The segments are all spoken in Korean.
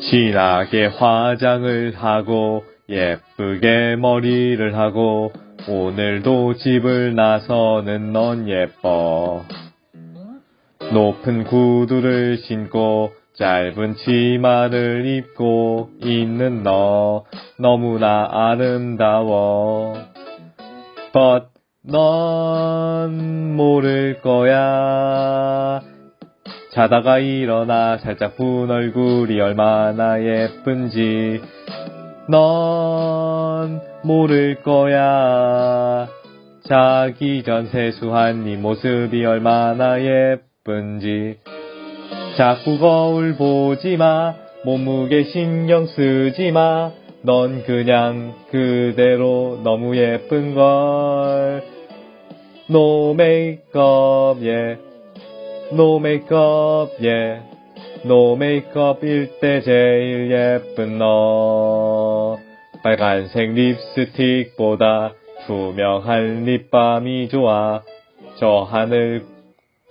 진하게 화장을 하고 예쁘게 머리를 하고 오늘도 집을 나서는 넌 예뻐. 높은 구두를 신고 짧은 치마를 입고 있는 너 너무나 아름다워. But 넌 모를 거야. 자다가 일어나 살짝 분 얼굴이 얼마나 예쁜지 넌 모를 거야. 자기 전 세수한 네 모습이 얼마나 예쁜지 자꾸 거울 보지 마. 몸무게 신경 쓰지 마. 넌 그냥 그대로 너무 예쁜 걸. No makeup, yeah. No makeup, yeah. No makeup일 때 제일 예쁜 너. 빨간색 립스틱보다 투명한 립밤이 좋아. 저 하늘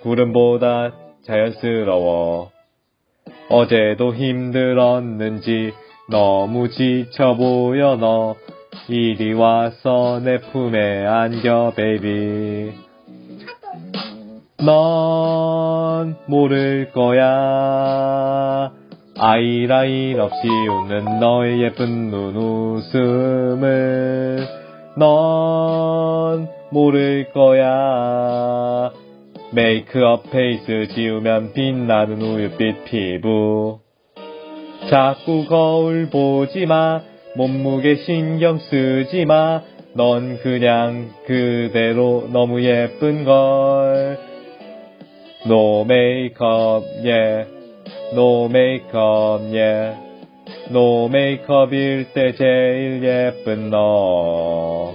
구름보다 자연스러워. 어제도 힘들었는지 너무 지쳐 보여 너. 이리 와서 내 품에 안겨 베이비. 넌 모를 거야. 아이라인 없이 웃는 너의 예쁜 눈웃음을 넌 모를 거야. 메이크업 페이스 지우면 빛나는 우유빛 피부. 자꾸 거울 보지 마. 몸무게 신경 쓰지 마. 넌 그냥 그대로 너무 예쁜 걸. No makeup, yeah. No makeup, yeah. No makeup일 때 제일 예쁜 너.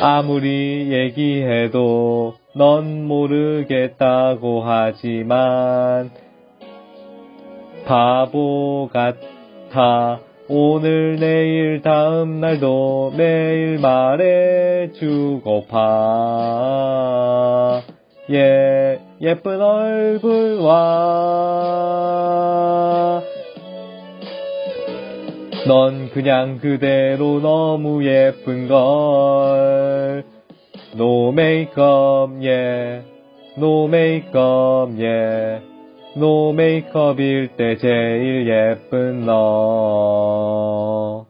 아무리 얘기해도 넌 모르겠다고 하지만 바보 같아. 오늘 내일 다음 날도 매일 말해주고파. 예, 예쁜 얼굴과 넌 그냥 그대로 너무 예쁜 걸. No makeup, yeah. No makeup, yeah. No makeup일 때 제일 예쁜 너.